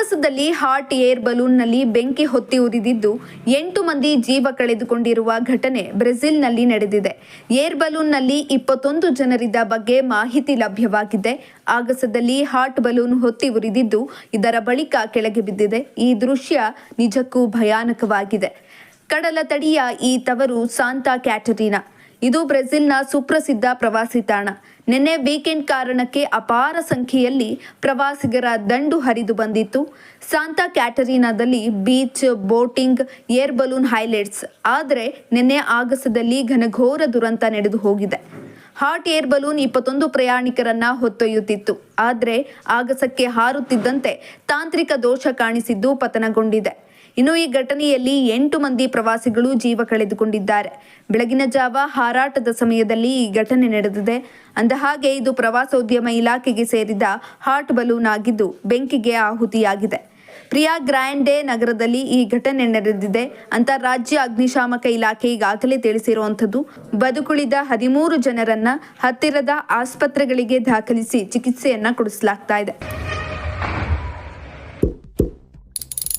ಆಗಸದಲ್ಲಿ hot air ಬಲೂನ್ನಲ್ಲಿ ಬೆಂಕಿ ಹೊತ್ತಿ ಉರಿದಿದ್ದು ಎಂಟು ಮಂದಿ ಜೀವ ಕಳೆದುಕೊಂಡಿರುವ ಘಟನೆ ಬ್ರೆಜಿಲ್ನಲ್ಲಿ ನಡೆದಿದೆ. ಏರ್ ಬಲೂನ್ನಲ್ಲಿ ಇಪ್ಪತ್ತೊಂದು ಜನರಿದ್ದ ಬಗ್ಗೆ ಮಾಹಿತಿ ಲಭ್ಯವಾಗಿದೆ. ಆಗಸದಲ್ಲಿ ಹಾಟ್ ಬಲೂನ್ ಹೊತ್ತಿ ಉರಿದಿದ್ದು ಇದರ ಬಳಿಕ ಕೆಳಗೆ ಬಿದ್ದಿದೆ. ಈ ದೃಶ್ಯ ನಿಜಕ್ಕೂ ಭಯಾನಕವಾಗಿದೆ. ಕಡಲ ತಡಿಯ ಈ ತವರು ಸಾಂತಾ ಕ್ಯಾಟರಿನಾ. ಇದು ಬ್ರೆಜಿಲ್ನ ಸುಪ್ರಸಿದ್ಧ ಪ್ರವಾಸಿ ತಾಣ. ನಿನ್ನೆ ವೀಕೆಂಡ್ ಕಾರಣಕ್ಕೆ ಅಪಾರ ಸಂಖ್ಯೆಯಲ್ಲಿ ಪ್ರವಾಸಿಗರ ದಂಡು ಹರಿದು ಬಂದಿತ್ತು. Santa ಕ್ಯಾಟರಿನಾದಲ್ಲಿ beach, boating, air balloon highlights. ಆದರೆ ನಿನ್ನೆ ಆಗಸದಲ್ಲಿ ಘನಘೋರ ದುರಂತ ನಡೆದು ಹೋಗಿದೆ. ಹಾಟ್ ಏರ್ ಬಲೂನ್ ಇಪ್ಪತ್ತೊಂದು ಪ್ರಯಾಣಿಕರನ್ನ ಹೊತ್ತೊಯ್ಯುತ್ತಿತ್ತು. ಆದರೆ ಆಗಸಕ್ಕೆ ಹಾರುತ್ತಿದ್ದಂತೆ ತಾಂತ್ರಿಕ ದೋಷ ಕಾಣಿಸಿದ್ದು ಪತನಗೊಂಡಿದೆ. ಇನ್ನು ಈ ಘಟನೆಯಲ್ಲಿ ಎಂಟು ಮಂದಿ ಪ್ರವಾಸಿಗಳು ಜೀವ ಕಳೆದುಕೊಂಡಿದ್ದಾರೆ. ಬೆಳಗಿನ ಜಾವ ಹಾರಾಟದ ಸಮಯದಲ್ಲಿ ಈ ಘಟನೆ ನಡೆದಿದೆ. ಅಂದಹಾಗೆ ಇದು ಪ್ರವಾಸೋದ್ಯಮ ಇಲಾಖೆಗೆ ಸೇರಿದ ಹಾಟ್ ಬಲೂನ್ ಆಗಿದ್ದು ಬೆಂಕಿಗೆ ಆಹುತಿಯಾಗಿದೆ. ಪ್ರಿಯಾ ಗ್ರ್ಯಾಂಡೆ ನಗರದಲ್ಲಿ ಈ ಘಟನೆ ನಡೆದಿದೆ. ಅಂತ ರಾಜ್ಯ ಅಗ್ನಿಶಾಮಕ ಇಲಾಖೆ ಈಗಾಗಲೇ ತಿಳಿಸಿರುವಂಥದ್ದು, ಬದುಕುಳಿದ ಹದಿಮೂರು ಜನರನ್ನ ಹತ್ತಿರದ ಆಸ್ಪತ್ರೆಗಳಿಗೆ ದಾಖಲಿಸಿ ಚಿಕಿತ್ಸೆಯನ್ನ ಕೊಡಿಸಲಾಗ್ತಾ ಇದೆ.